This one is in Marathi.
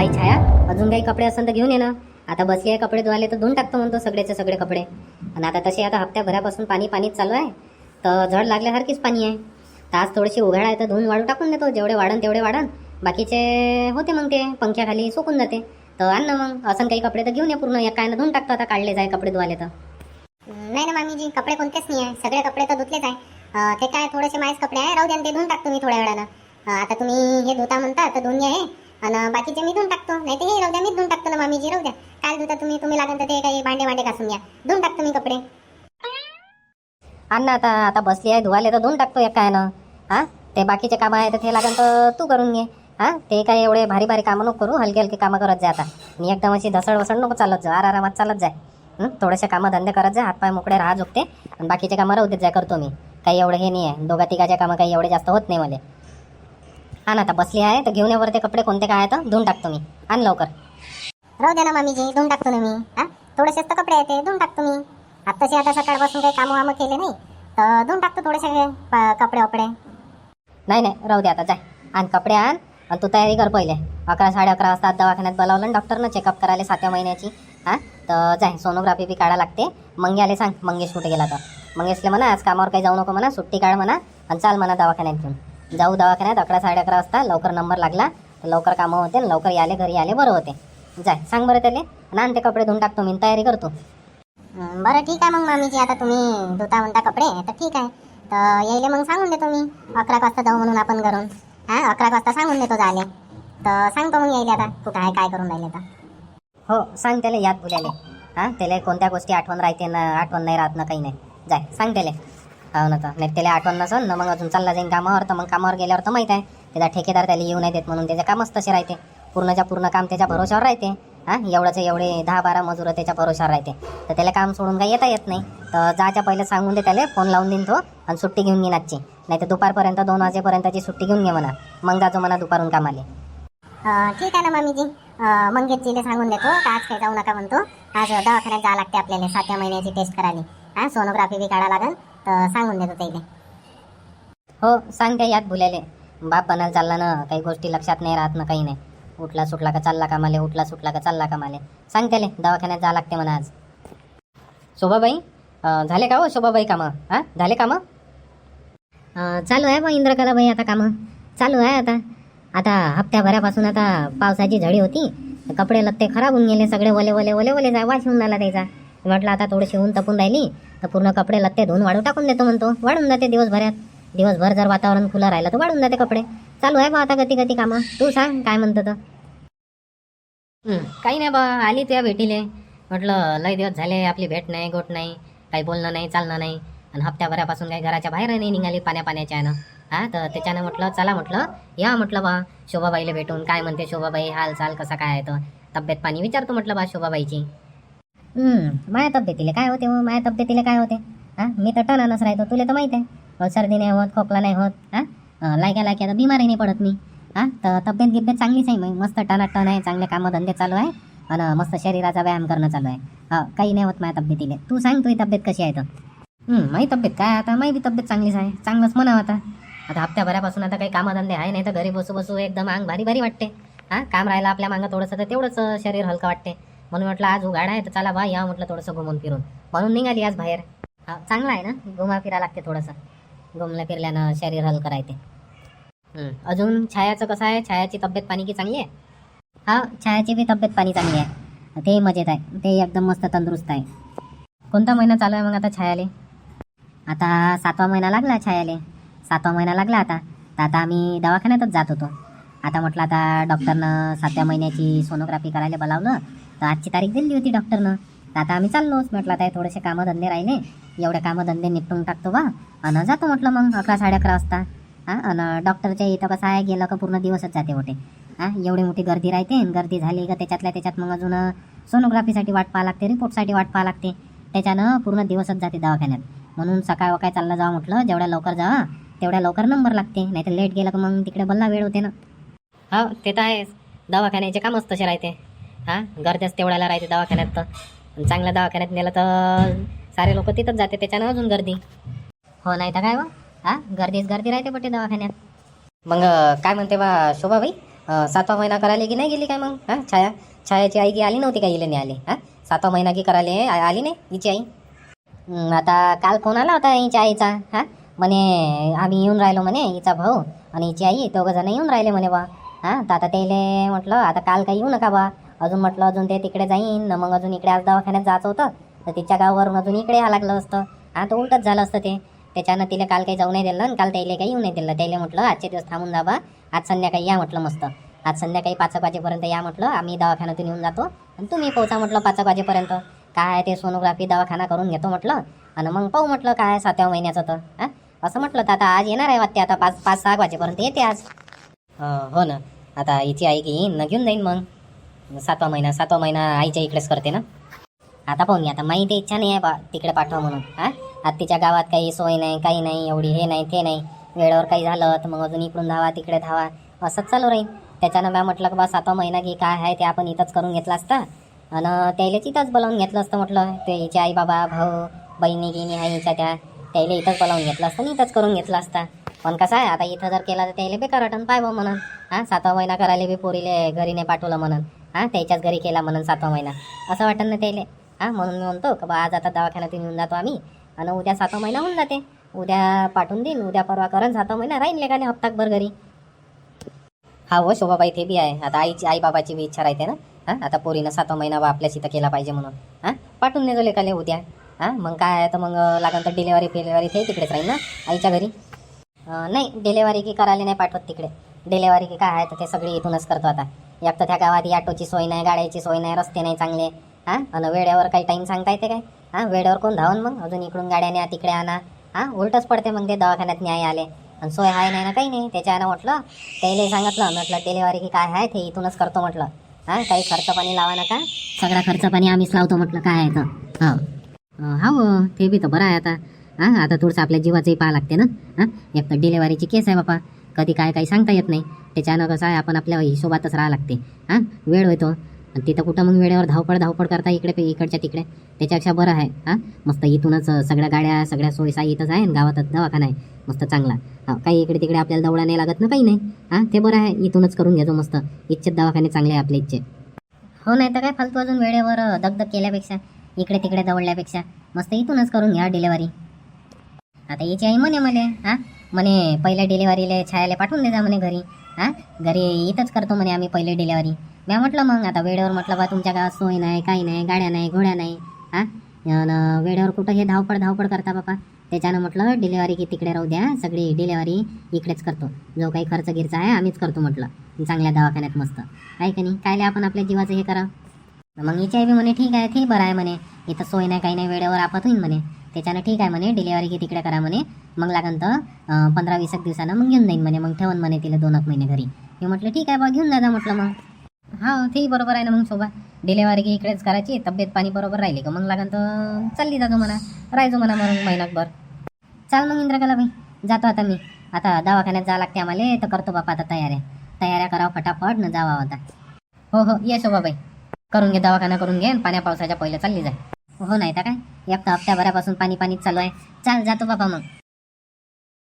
बाई छाया अजून काही कपडे असेल तर घेऊन ये ना. आता बसले कपडे धुवाले तर धुवून टाकतो म्हणतो सगळेचे सगळे कपडे. आणि आता तसे आता हप्त्याभरापासून पाणी पाणीच चालू आहे. तर झड लागल्यासारखीच पाणी आहे. तर आज थोडीशी उघाड आहे तर धुवून वाळू टाकून देतो. जेवढे वाढन तेवढे वाढन. बाकीचे होते मग ते पंख्याखाली सुकून जाते. तर आण ना मग असं काही कपडे तर घेऊन ये पूर्ण. एकानं धुवून टाकतो आता काढले जाय कपडे धुवाले तर. नाही ना मामीजी कपडे कोणतेच नाही आहे. सगळे कपडे तर धुतलेच आहे. ते काय थोडेसे माझेच कपडे आहे? राहू द्या ते धुवून टाकतो मी थोड्या वेळानं. आता तुम्ही हे धुता म्हणता तर धुवून घ्या हे. आणि बाकीचे मी धुवून टाकतो. नाही ते हे राहू द्या मी धुवून टाकतो ना मामीजी राहू द्या. काय धुता तुम्ही तुम्ही लागेल तर ते काही भांडे भांडे घासून घ्या. धुवून टाकतो मी कपडे. अण्णा आता आता बसली आहे धुवाले तर धुवून टाकतो एक काय ना. हा? ते बाकीचे कामं आहे तर ते लागेल तर तू करून घे. हा? ते काय एवढे भारी भारी कामं नको करू हलके हलके कामं करत जा आता. मी एकदम अशी धसड वसड नको चालत जा आरामात चालत जाय. थोडेसे कामं धंदे करत जा हातपाय मोकळे राहा झोपते. आणि बाकीचे कामं राहू देत जा करतो मी. काही एवढं हे नाही आहे. दोघा तिघाच्या कामं काही एवढे जास्त होत नाही मला. हा ना आता बसली आहे तर घेऊन यावर ते कपडे कोणते काय आहेत धुवून टाकतो मी. आण लवकर. राहू द्या ना मामीजी धुवून टाकतो ना मी. हा? थोडेसेच तर कपडे येते धुवून टाकतो मी. आत्ताशी आता सकाळपासून काही कामं वामं केले नाही तर धुवून टाकतो थोडेसे कपडे वपडे. नाही नाही राहू दे आता जाय. आण कपडे आण आणि तू तयारी कर पहिले. अकरा साडे अकरा वाजता दवाखान्यात बोलावलं डॉक्टरनं चेकअप करायला सातव्या महिन्याची. हां? तर जाय सोनोग्राफी बी काढा लागते. मंग्याले सांग मंगेश कुठे गेला तर. मंगेशले म्हणा आज कामावर काही जाऊ नको म्हणा सुट्टी काढ म्हणा आणि चाल म्हणा दवाखान्यात घेऊन. जाऊ दवाखान्यात अकरा साडे अकरा वाजता लवकर नंबर लागला तर लवकर कामं होते आणि लवकर याले घरी आले बरं होते. जाय सांग बरं त्याले. आणि आण ते कपडे धुवून टाकतो मी तयारी करतो. बरं ठीक आहे मग मामीजी आता तुम्ही धुता म्हणता कपडे तर ठीक आहे. तर यायले मग सांगून देतो मी. अकरा वाजता जाऊ म्हणून आपण घरून. हां अकरा वाजता सांगून देतो झाले तर सांगतो मग यायले आता कुठं आहे काय करून राहिले तर. हो सांग त्याला याद बुल्याले हां त्याला कोणत्या गोष्टी आठवण राहते ना आठवण नाही राहत ना काही नाही. जाय सांग त्याला. हो ना तर. नाही त्याला आठवण नसेल ना मग अजून चालला जाईन कामावर. तर मग कामावर गेल्यावर तर माहीत आहे त्याचा ठेकेदार त्याला येऊ नाही देत म्हणून त्याचे कामच तसे राहते. पूर्णच्या पूर्ण काम त्याच्या भरोशावर राहते. हां एवढंच एवढे दहा बारा मजूर त्याच्या भरोशावर राहते. तर त्याला काम सोडून काही येता येत नाही. तर जायच्या पहिले सांगून दे त्याला फोन लावून देईन तो आणि सुट्टी घेऊन घेईन आजची. नाही तर दुपारपर्यंत दोन वाजेपर्यंतची सुट्टी घेऊन घे म्हणा. मग जातो म्हणा दुपारून कामाले. अं, ठीक आहे ना मामीजी. अं, मंगेशजीले सांगून देतो. का आज काही जाऊ नका म्हणतो. आज दवाखान्यात जावं लागते आपल्याला. सातव्या महिन्याची टेस्ट करायला. हां सोनोग्राफी बी काढा लागेल. तर सांगून देतो त्याला हो सांग त्या याद भुल्याले बाप बनायला चालला ना काही गोष्टी लक्षात नाही राहत ना काही नाही. उठला सुटला का चालला कामाले उठला सुटला का चालला कामाले. सांग त्याले दवाखान्यात जा लागते म्हणा आज. शोभाबाई अं, झाले का हो शोभाबाई कामं? हां? झाले कामं? अं, चालू आहे बा इंद्रकलाबाई आता कामं. चालू आहे आता. आता हप्त्याभरापासून आता पावसाची झडी होती. कपडे लत्ते खराब होऊन गेले सगळे वले वले वले वले जा वाश होऊन आला त्याचा. म्हटलं आता थोडीशी ऊन तपून राहिली तर पूर्ण कपडे लत्ते धुवून वाळू टाकून देतो म्हणतो. वाढून जाते दिवसभरात. दिवसभर जर वातावरण खुलं राहिलं तर वाढून जाते कपडे. चालू आहे बा आता गती गती कामं. तू सांग काय म्हणतो तर? काही नाही बा आली तुया भेटीले. म्हटलं लय दिवस झाले आपली भेट नाही गोट नाही काही बोलणं नाही चालणं नाही. आणि हप्त्याभरापासून काही घराच्या बाहेर नाही निघाली पाण्या पाण्याच्या यानं. हा तर त्याच्यानं म्हटलं चला म्हटलं या म्हटलं बा शोभाबाईला भेटून. काय म्हणते शोभाबाई हालचाल कसा काय आहे तर? तब्येत पाणी विचारतो म्हटलं बा शोभाबाईची. हम्म माया तब्येतीला काय होते हो? माझ्या तब्येतीला काय होते? हा? मी तर टनानच राहतो तुला तर माहीत आहे. हो, सर्दी नाही होत खोकला नाही होत हा? लायक्या लायक्या तर बिमारी नाही पडत मी हा? तर तब्येत गिब्येत चांगलीच आहे मग. मस्त टनाटन आहे चांगले कामधंदे चालू आहे आणि मस्त शरीराचा व्यायाम करणं चालू आहे. हा काही नाही होत माझ्या तब्येतीला. तू सांग तुझी तब्येत कशी आहे तर. माही माझी तब्येत काय आता? माझी बी तब्येत चांगलीच आहे चांगलंच म्हणावं आता. आता हप्त्याभरापासून आता काही कामधंदे आहे नाही तर घरी बसू बसू एकदम अंग भारी भारी वाटते. हा? काम राहिलं आपल्या मागं थोडंसं तर तेवढंच शरीर हलकं वाटते. म्हणून म्हटलं आज उघाड आहे तर चला बा या म्हटलं थोडंसं घुमून फिरून. म्हणून निघाली आज बाहेर. हा चांगलं आहे ना? घुमा फिरा लागते थोडंसं. घुमलं फिरल्यानं शरीर हलकं राहते. हं, अजून छायाचं कसं आहे? छायाची तब्येत पाणी की चांगली आहे? हा छायाची बी तब्येत पाणी चांगली आहे. ते मजेत आहे. ते एकदम मस्त तंदुरुस्त आहे. कोणता महिना चालू आहे मग आता छायाले? आता सातवा महिना लागला छायाले. सातवा महिना लागला आता. तर आता आम्ही दवाखान्यातच जात होतो. आता म्हटलं आता डॉक्टरनं सातव्या महिन्याची सोनोग्राफी करायला बोलावलं. तर आजची तारीख दिली होती डॉक्टरनं तर आता आम्ही चाललोच म्हटलं आता थोडेसे थोडेसे कामधंदे राहिले. एवढे कामधंदे निपटून टाकतो बा. आणि जातो म्हटलं मग अकरा साडे अकरा वाजता. हां? आणि डॉक्टरच्या इथं कसं आहे गेलं का पूर्ण दिवसच जाते होते. हां? एवढी मोठी गर्दी राहते आणि गर्दी झाली का त्याच्यातल्या त्याच्यात मग अजून सोनोग्राफीसाठी वाट पाहा लागते रिपोर्टसाठी वाट पाहा लागते. त्याच्यानं पूर्ण दिवसच जाते दवाखान्यात. म्हणून सकाळ वकाळ चाललं जावं म्हटलं. जेवढ्या लवकर जावा तेवढ्या लवकर नंबर लागते. नाही तर लेट गेलं का मग तिकडे बल्ला वेळ होते ना. हो ते तर आहेच. दवाखान्याचे कामच तसे राहते. हां? गर्दीच तेवढ्याला राहते दवाखान्यात तर. चांगल्या दवाखान्यात नेलं तर सारे लोक तिथंच जाते त्याच्यानं अजून गर्दी. हो नाही तर काय हो? बा हां? गर्दीच गर्दी राहते बटे दवाखान्यात. मग काय म्हणते बा शोभाबाई? भाई सातवा महिना करायला की नाही गेली काय मग? हां? छाया? छायाची आई की आली नव्हती का इले नाही आली? हां? सातवा महिना की करायला आली नाही हिची आई? आता काल फोन आला होता हिच्या आईचा हां? म्हणे आम्ही येऊन राहिलो म्हणे हिचा भाऊ. आणि हिची आई दोघं जण येऊन राहिले म्हणे बा. हां? तर आता त्याला म्हटलं आता काल काही येऊ नका बा. अजून म्हटलं अजून ते तिकडे जाईन. ना मग अजून इकडे आज दवाखान्यात जायचं होतं. तर तिच्या गावावरून अजून इकडे या लागलं असतं. हा तर उलटच झालं असतं ते. त्याच्यानं तिला काल काही जाऊ नाही दिलं आणि काल त्याला काही येऊ नाही दिलं. त्याला म्हटलं आजचे दिवस थांबून जा बा आज संध्याकाळी या म्हटलं मस्त. आज संध्याकाळी पाच वाजेपर्यंत या म्हटलं. आम्ही दवाखान्यातून येऊन जातो. आणि तुम्ही पोहोचा म्हटलं पाच वाजेपर्यंत. काय ते सोनोग्राफी दवाखाना करून घेतो म्हटलं. आणि मग पाहू म्हटलं काय सातव्या महिन्याचं तर. हां? असं म्हटलं तर आता आज येणार आहे वाटते. आता पाच पाच सहा वाजेपर्यंत येते आज. हो ना. आता हिची आई की येईन ना घेऊन जाईन मग. सातवा महिना सातवा महिना आईच्या इकडेच करते ना? आता पाहून घ्या आता माहिती इच्छा नाही आहे बा तिकडे पाठवा म्हणून हां? आता तिच्या गावात काही सोय नाही काही नाही एवढी हे नाही ते नाही. वेळेवर काही झालं तर मग अजून इकडून धावा तिकडे धावा. असंच चालू राहील. त्याच्यानं मॅम म्हटलं की बा सातवा महिना की काय आहे ते आपण इथंच करून घेतला असता. आणि त्याला इथंच बोलावून घेतलं असतं म्हटलं. ते हिचे आई बाबा भाऊ बहिणी गिनी आईच्या त्या त्याला इथंच बोलावून घेतलं असतं आणि इथंच करून घेतलं असता. पण कसं आहे आता इथं जर केलं तर त्याला बेकार वाटन पाय बा म्हणून हां? सातवा महिना करायला बी पोरीले घरी नाही पाठवलं म्हणून. हां त्याच्याच घरी केला म्हणून सातवा महिना. असं वाटत ना त्याला. हां म्हणून मी म्हणतो का बा आज आता दवाखान्यातून येऊन जातो आम्ही. आणि उद्या सातवा महिना होऊन जाते. उद्या पाठवून देईन उद्या परवा करण सातवा महिना राहीन लेखाने हप्ताकभर घरी? हा हो शोभाबाई ते बी आहे. आता आईची आई बाबाची बी इच्छा राहते ना. हां आता पोरीनं सातवा महिना बा आपल्याशी इथं केला पाहिजे म्हणून. हां पाठवून देतो लेखाले उद्या. हां मग काय आहे तर मग लागन तर डिलेवरी फिलेवरी ते तिकडेच राहील ना आईच्या घरी? नाही डिलेवरी की करायला नाही पाठवत तिकडे. डिलेवरी की काय आहे तर ते सगळे इथूनच करतो आता. एक तर त्या गावात ऑटोची सोय नाही गाड्याची सोय नाही रस्ते नाही चांगले. हां? आणि वेळेवर काही टाईम सांगता येते काय? हां? वेळेवर कोण धावून मग? अजून इकडून गाड्या न्या तिकडे आणा. हां? उलटच पडते मग ते दवाखान्यात न्याय आले. आणि सोय आहे नाही ना काही नाही. त्याच्यानं म्हटलं त्याला सांगितलं म्हटलं डिलेवरी की काय आहे ते इथूनच करतो म्हटलं. हां? काही खर्च पाणी लावा नका. सगळा खर्च पाणी आम्हीच लावतो म्हटलं. काय आहे तर? हो. हा हो. ते बी तर बरं आहे आता. हां? आता थोडंसं आपल्या जीवाचंही पाहा लागते ना? हां? एक तर डिलेवरीची केस आहे बापा. कधी काय काही सांगता येत नाही. त्याच्यानं कसं आहे आपण आपल्या हिशोबातच राहावं लागते. हां? वेळ होतो. आणि तिथं कुठं मग वेळेवर धावपळ धावपळ करता इकडे इकडच्या तिकडे. त्याच्यापेक्षा बरं आहे. हां? मस्त इथूनच सगळ्या गाड्या सगळ्या सोयीसाई इथंच आहे आणि गावातच दवाखाना आहे. मस्त चांगला. हा काही इकडे तिकडे आपल्याला दौडा नाही लागत ना काही नाही. हां? ते बरं आहे. इथूनच करून घेतो मस्त. इच्छेत दवाखाने चांगले आहे आपले इच्छे हो नाही तर काय फालतू अजून वेळेवर दगदग केल्यापेक्षा इकडे तिकडे दौडल्यापेक्षा मस्त इथूनच करून घ्या डिलेवरी आता याची आई म्हणे मला हां? म्हणे पहिल्या डिलेवरीला छायाला पाठवून दे जा म्हणे घरी. हां? घरी इथंच करतो म्हणे आम्ही पहिले डिलेवरी मी म्हटलं मग आता वेळेवर म्हटलं बा तुमच्या गावात सोय नाही काही नाही गाड्या नाही घोड्या नाही. हां? वेळेवर कुठं हे धावपळ धावपळ करता बापा? त्याच्यानं म्हटलं डिलेवरी की तिकडे राहू द्या सगळी डिलेवरी इकडेच करतो. जो काही खर्च गिरचा आहे आम्हीच करतो म्हटलं. चांगल्या दवाखान्यात मस्त. आहे का नाही? कायले आपण आपल्या जीवाचं हे करा मग इच आय बी म्हणे ठीक आहे ठीक बरं आहे म्हणे. इथं सोय नाही काही नाही वेळेवर आपत होईन म्हणे. त्याच्यानं ठीक आहे म्हणे डिलेवरी की तिकडे करा म्हणे. मग लागन तर पंधरा वीस एक दिवसानं मग घेऊन जाईन म्हणे. मग ठेवून म्हणे तिला दोन एक महिने घरी. मी म्हटलं ठीक आहे बा घेऊन जा जा म्हटलं मग. हा ठीक बरोबर आहे ना मग सोबत डिलेवरी की इकडेच करायची. तब्येत पाणी बरोबर राहिली का? मग लागन तर चालली जातो म्हणा. राहायचो म्हणा मग महिनाभर चाल मग इंद्रकला भाई जातो आता मी. आता दवाखान्यात जा लागते आम्हाला तर करतो बापा आता तयाऱ्या. तयाऱ्या करावं फटाफट न जावा आता. हो हो. ये शोभाबाई करून घे दवाखाना करून घे पाण्या पावसाच्या पहिलं चालली जाय हो नाही तर काय? एक हप्त्याभरापासून पाणी पाणीच चालू आहे. चाल जातो बाबा मग.